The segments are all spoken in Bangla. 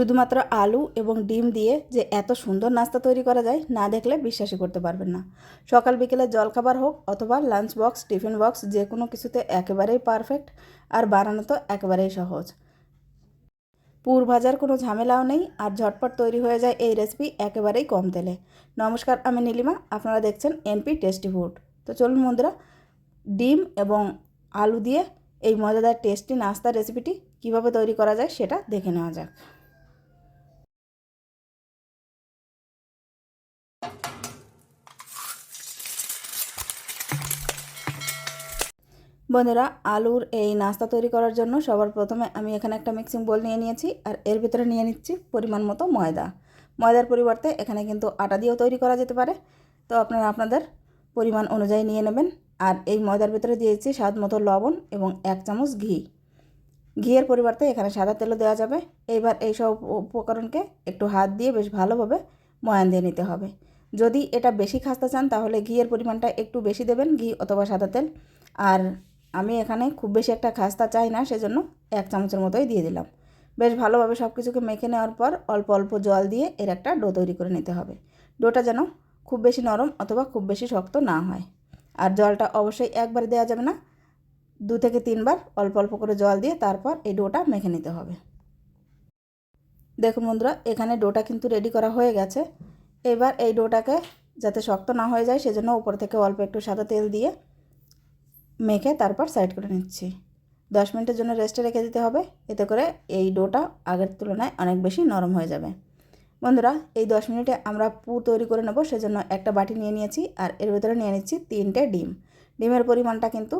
শুধুমাত্র আলু এবং ডিম দিয়ে যে এত সুন্দর নাস্তা তৈরি করা যায়, না দেখলে বিশ্বাসই করতে পারবেন না। সকাল বিকেলে জলখাবার হোক অথবা লাঞ্চ বক্স টিফিন বক্স যে কোনো কিছুতে একেবারেই পারফেক্ট আর বানানো তো একেবারেই সহজ। পুর ভাজার কোনো ঝামেলাও নেই আর ঝটপট তৈরি হয়ে যায় এই রেসিপি একেবারেই কম তেলে। নমস্কার, আমি নীলিমা, আপনারা দেখছেন এনপি টেস্টি ফুড তো চলুন বন্ধুরা, ডিম এবং আলু দিয়ে এই মজাদার টেস্টি নাস্তার রেসিপিটি কীভাবে তৈরি করা যায় সেটা দেখে নেওয়া যাক। বন্ধুরা আলুর এই নাস্তা তৈরি করার জন্য সবার প্রথমে আমি এখানে একটা মিক্সিং বোল নিয়ে নিয়েছি আর এর ভিতরে নিয়ে নিচ্ছি পরিমাণ মতো ময়দা। ময়দার পরিবর্তে এখানে কিন্তু আটা দিয়েও তৈরি করা যেতে পারে। তো আপনারা আপনাদের পরিমাণ অনুযায়ী নিয়ে নেবেন। আর এই ময়দার ভিতরে দিয়েছি স্বাদ মতো লবণ এবং এক চামচ ঘি। ঘিয়ের পরিবর্তে এখানে সাদা তেলও দেওয়া যাবে। এইবার এই সব উপকরণকে একটু হাত দিয়ে বেশ ভালোভাবে ময়ান দিয়ে নিতে হবে। যদি এটা বেশি খাস্তা চান তাহলে ঘিয়ের পরিমাণটা একটু বেশি দেবেন, ঘি অথবা সাদা তেল। আর আমি এখানে খুব বেশি একটা খাস্তা চাই না, সেজন্য এক চামচের মতোই দিয়ে দিলাম। বেশ ভালোভাবে সব কিছুকে মেখে নেওয়ার পর অল্প অল্প জল দিয়ে এর একটা ডো তৈরি করে নিতে হবে। ডোটা যেন খুব বেশি নরম অথবা খুব বেশি শক্ত না হয়। আর জলটা অবশ্যই একবার দেওয়া যাবে না, দু থেকে তিনবার অল্প অল্প করে জল দিয়ে তারপর এই ডোটা মেখে নিতে হবে। দেখুন বন্ধুরা, এখানে ডোটা কিন্তু রেডি করা হয়ে গেছে। এবার এই ডোটাকে যাতে শক্ত না হয়ে যায়, সেজন্য উপর থেকে অল্প একটু সাদা তেল দিয়ে মেখে তারপর সাইড করে নিচ্ছি। দশ মিনিটের জন্য রেস্টে রেখে দিতে হবে। এতে করে এই ডোটা আগের তুলনায় অনেক বেশি নরম হয়ে যাবে। বন্ধুরা, এই দশ মিনিটে আমরা পুর তৈরি করে নেব। সেজন্য একটা বাটি নিয়ে নিয়েছি আর এর ভেতরে নিয়ে নিচ্ছি তিনটে ডিম। ডিমের পরিমাণটা কিন্তু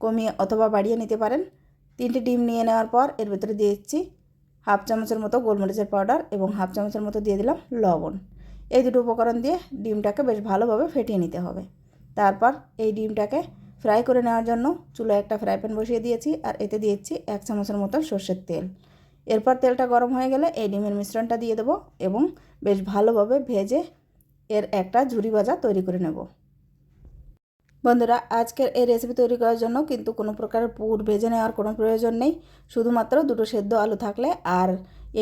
কমিয়ে অথবা বাড়িয়ে নিতে পারেন। তিনটে ডিম নিয়ে নেওয়ার পর এর ভেতরে দিয়ে দিচ্ছি হাফ চামচের মতো গোলমরিচের পাউডার এবং হাফ চামচের মতো দিয়ে দিলাম লবণ। এই দুটো উপকরণ দিয়ে ডিমটাকে বেশ ভালোভাবে ফেটিয়ে নিতে হবে। তারপর এই ডিমটাকে ফ্রাই করে নেওয়ার জন্য চুলায় একটা ফ্রাই প্যান বসিয়ে দিয়েছি আর এতে দিয়েছি এক চামচের মতো সর্ষের তেল। এরপর তেলটা গরম হয়ে গেলে এই ডিমের মিশ্রণটা দিয়ে দেবো এবং বেশ ভালোভাবে ভেজে এর একটা ঝুরি ভাজা তৈরি করে নেব। বন্ধুরা, আজকের এই রেসিপি তৈরি করার জন্য কিন্তু কোনো প্রকার পুর ভেজে নেওয়ার কোনো প্রয়োজন নেই। শুধুমাত্র দুটো সেদ্ধ আলু থাকলে আর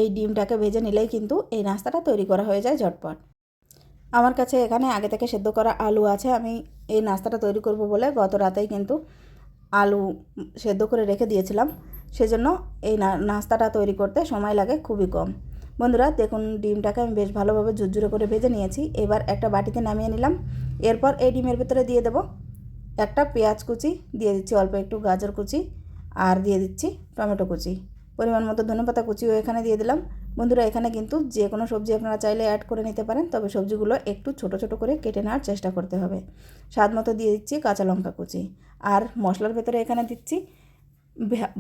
এই ডিমটাকে ভেজে নিলেই কিন্তু এই নাস্তাটা তৈরি করা হয়ে যায় ঝটপট। আমার কাছে এখানে আগে থেকে সেদ্ধ করা আলু আছে। আমি এই নাস্তাটা তৈরি করব বলে গত রাতেই কিন্তু আলু সেদ্ধ করে রেখে দিয়েছিলাম। সেজন্য এই নাস্তাটা তৈরি করতে সময় লাগে খুবই কম। বন্ধুরা, দেখুন ডিমটাকে আমি বেশ ভালোভাবে ঝুরঝুরে করে ভেজে নিয়েছি। এবার একটা বাটিতে নামিয়ে নিলাম। এরপর এই ডিমের ভেতরে দিয়ে দেব একটা পেঁয়াজ কুচি, দিয়ে দিচ্ছি অল্প একটু গাজর কুচি আর দিয়ে দিচ্ছি টমেটো কুচি। পরিমাণ মতো ধনেপাতা কুচিও এখানে দিয়ে দিলাম। বন্ধুরা, এখানে কিন্তু যে কোনো সবজি আপনারা চাইলে অ্যাড করে নিতে পারেন, তবে সবজিগুলো একটু ছোট ছোট করে কেটে নেওয়ার চেষ্টা করতে হবে। স্বাদ মতো দিয়ে দিচ্ছি কাঁচা লঙ্কা কুচি। আর মশলার ভেতরে এখানে দিচ্ছি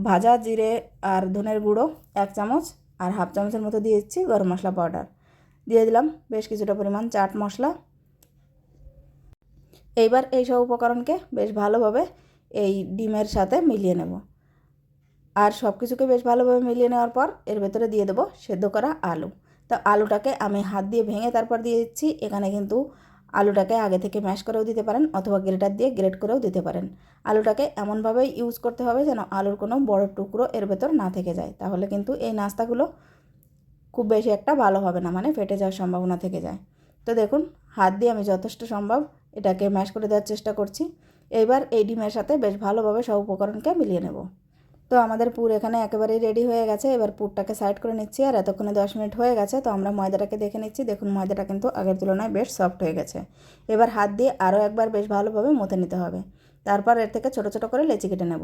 ভাজা জিরে আর ধনের গুঁড়ো এক চামচ আর হাফ চামচের মতো দিয়ে দিচ্ছি গরম মশলা পাউডার। দিয়ে দিলাম বেশ কিছুটা পরিমাণ চাট মশলা। এইবার এই সব উপকরণকে বেশ ভালোভাবে এই ডিমের সাথে মিলিয়ে নেব। আর সব কিছুকে বেশ ভালোভাবে মিলিয়ে নেওয়ার পর এর ভেতরে দিয়ে দেবো সেদ্ধ করা আলু। তো আলুটাকে আমি হাত দিয়ে ভেঙে তারপর দিয়ে দিচ্ছি। এখানে কিন্তু আলুটাকে আগে থেকে ম্যাশ করেও দিতে পারেন অথবা গ্রেটার দিয়ে গ্রেট করেও দিতে পারেন। আলুটাকে এমনভাবে ইউজ করতে হবে যেন আলুর কোনো বড় টুকরো এর ভেতর না থেকে যায়। তাহলে কিন্তু এই নাস্তাগুলো খুব বেশি একটা ভালো হবে না মানে ফেটে যাওয়ার সম্ভাবনা থেকে যায়। তো দেখুন, হাত দিয়ে আমি যথেষ্ট সম্ভব এটাকে ম্যাশ করে দেওয়ার চেষ্টা করছি। এইবার এই ডিমের সাথে বেশ ভালোভাবে সব উপকরণকে মিলিয়ে নেব। তো আমাদের পুর এখানে একেবারেই রেডি হয়ে গেছে। এবার পুরটাকে সাইড করে নিচ্ছি আর এতক্ষণে দশ মিনিট হয়ে গেছে। তো আমরা ময়দাটাকে দেখে নিচ্ছি। দেখুন, ময়দাটা কিন্তু আগের তুলনায় বেশ সফট হয়ে গেছে। এবার হাত দিয়ে আরও একবার বেশ ভালোভাবে মতে নিতে হবে। তারপর এর থেকে ছোটো ছোটো করে লেচি কেটে নেব।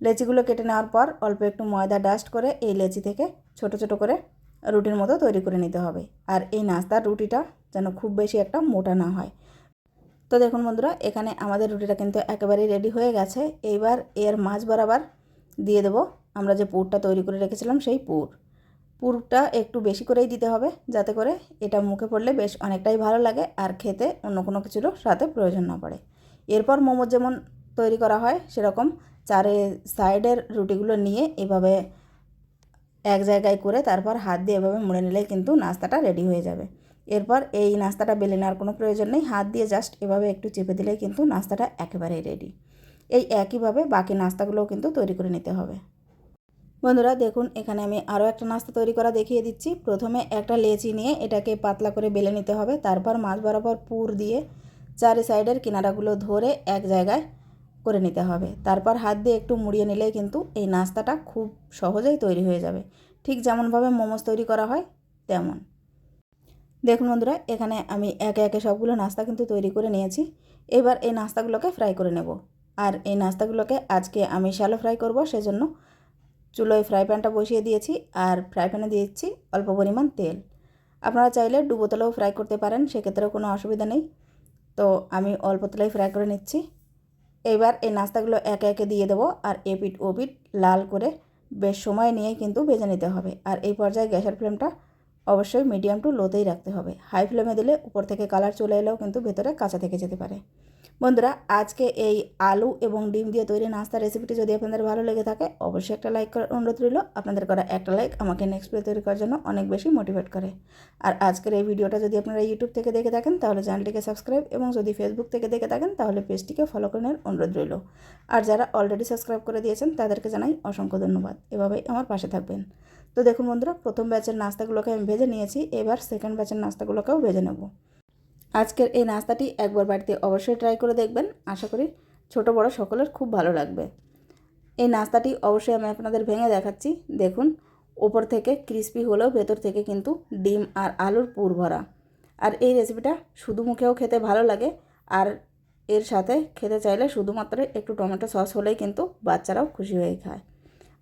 লেচিগুলো কেটে নেওয়ার পর অল্প একটু ময়দা ডাস্ট করে এই লেচি থেকে ছোট ছোট করে রুটির মতো তৈরি করে নিতে হবে। আর এই নাস্তার রুটিটা যেন খুব বেশি একটা মোটা না হয়। তো দেখুন বন্ধুরা, এখানে আমাদের রুটিটা কিন্তু একেবারেই রেডি হয়ে গেছে। এইবার এর মাছ বরাবর দিয়ে দেবো। আমরা যে পুরটা তৈরি করে রেখেছিলাম সেই পুর। পুরটা একটু বেশি করেই দিতে হবে যাতে করে এটা মুখে পড়লে বেশ অনেকটাই ভালো লাগে আর খেতে অন্য কোনো কিছুরও সাথে প্রয়োজন না পড়ে। এরপর মোমো যেমন তৈরি করা হয় সেরকম চারে সাইডের রুটিগুলো নিয়ে এভাবে এক জায়গায় করে তারপর হাত দিয়ে এভাবে মুড়ে নিলেই কিন্তু নাস্তাটা রেডি হয়ে যাবে। এরপর এই নাস্তাটা বেলে নেওয়ার কোনো প্রয়োজন নেই। হাত দিয়ে জাস্ট এভাবে একটু চেপে দিলেই কিন্তু নাস্তাটা একেবারেই রেডি। এই একইভাবে বাকি নাস্তাগুলোও কিন্তু তৈরি করে নিতে হবে। বন্ধুরা দেখুন, এখানে আমি আরও একটা নাস্তা তৈরি করা দেখিয়ে দিচ্ছি। প্রথমে একটা লেচি নিয়ে এটাকে পাতলা করে বেলে নিতে হবে। তারপর মাছ বরাবর পুর দিয়ে চারি সাইডের কিনারাগুলো ধরে এক জায়গায় করে নিতে হবে। তারপর হাত দিয়ে একটু মুড়িয়ে নিলেই কিন্তু এই নাস্তাটা খুব সহজেই তৈরি হয়ে যাবে। ঠিক যেমনভাবে মোমোস তৈরি করা হয়, তেমন। দেখুন বন্ধুরা, এখানে আমি একে একে সবগুলো নাস্তা কিন্তু তৈরি করে নিয়েছি। এবার এই নাস্তাগুলোকে ফ্রাই করে নেব। আর এই নাস্তাগুলোকে আজকে আমি শ্যালো ফ্রাই করব, সেজন্য চুলোয় ফ্রাই প্যানটা বসিয়ে দিয়েছি আর ফ্রাই প্যানে দিয়েছি অল্প পরিমাণ তেল। আপনারা চাইলে ডুবো তেলেও ফ্রাই করতে পারেন, সেক্ষেত্রেও কোনো অসুবিধা নেই। তো আমি অল্প তেলেই ফ্রাই করে নিচ্ছি। এবার এই নাস্তাগুলো একে একে দিয়ে দেবো আর এপিট ওপিট লাল করে বেশ সময় নিয়ে কিন্তু ভেজে নিতে হবে। আর এই পর্যায়ে গ্যাসের ফ্লেমটা অবশ্যই মিডিয়াম টু লোতেই রাখতে হবে। হাই ফ্লেমে দিলে উপর থেকে কালার চলে এলেও কিন্তু ভেতরে কাঁচা থেকে যেতে পারে। বন্ধুরা, আজকে এই আলু এবং ডিম দিয়ে তৈরি নাস্তা রেসিপিটি যদি আপনাদের ভালো লেগে থাকে, অবশ্যই একটা লাইক করার অনুরোধ রইল। আপনাদের করা একটা লাইক আমাকে নেক্সট ভিডিও তৈরি করার জন্য অনেক বেশি মোটিভেট করে। আর আজকের এই ভিডিওটা যদি আপনারা ইউটিউব থেকে দেখে থাকেন, তাহলে চ্যানেলটিকে সাবস্ক্রাইব এবং যদি ফেসবুক থেকে দেখে থাকেন, তাহলে পেজটিকে ফলো করে নেওয়ার অনুরোধ রইল। আর যারা অলরেডি সাবস্ক্রাইব করে দিয়েছেন, তাদেরকে জানাই অসংখ্য ধন্যবাদ। এভাবেই আমার পাশে থাকবেন। তো দেখুন বন্ধুরা, প্রথম ব্যাচের নাস্তাগুলোকে আমি ভেজে নিয়েছি, এবার সেকেন্ড ব্যাচের নাস্তাগুলোকেও ভেজে নেব। আজকের এই নাস্তাটি একবার বাড়িতে অবশ্যই ট্রাই করে দেখবেন। আশা করি ছোট বড় সকলের খুব ভালো লাগবে। এই নাস্তাটি অবশ্যই আমি আপনাদের ভেঙে দেখাচ্ছি। দেখুন, ওপর থেকে ক্রিস্পি হলেও ভেতর থেকে কিন্তু ডিম আর আলুর পুর ভরা। আর এই রেসিপিটা শুধু মুখেও খেতে ভালো লাগে। আর এর সাথে খেতে চাইলে শুধুমাত্র একটু টমেটো সস হলেই কিন্তু বাচ্চারাও খুশি হয়ে খায়।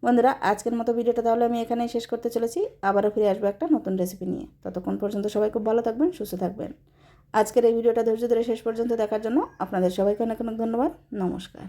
বন্ধুরা, আজকের মতো ভিডিওটা তাহলে আমি এখানেই শেষ করতে চলেছি। আবারও ফিরে আসব একটা নতুন রেসিপি নিয়ে। ততক্ষণ পর্যন্ত সবাই খুব ভালো থাকবেন, সুস্থ থাকবেন। আজকের এই ভিডিওটা ধৈর্য ধরে শেষ পর্যন্ত দেখার জন্য আপনাদের সবাইকে অনেক অনেক ধন্যবাদ। নমস্কার।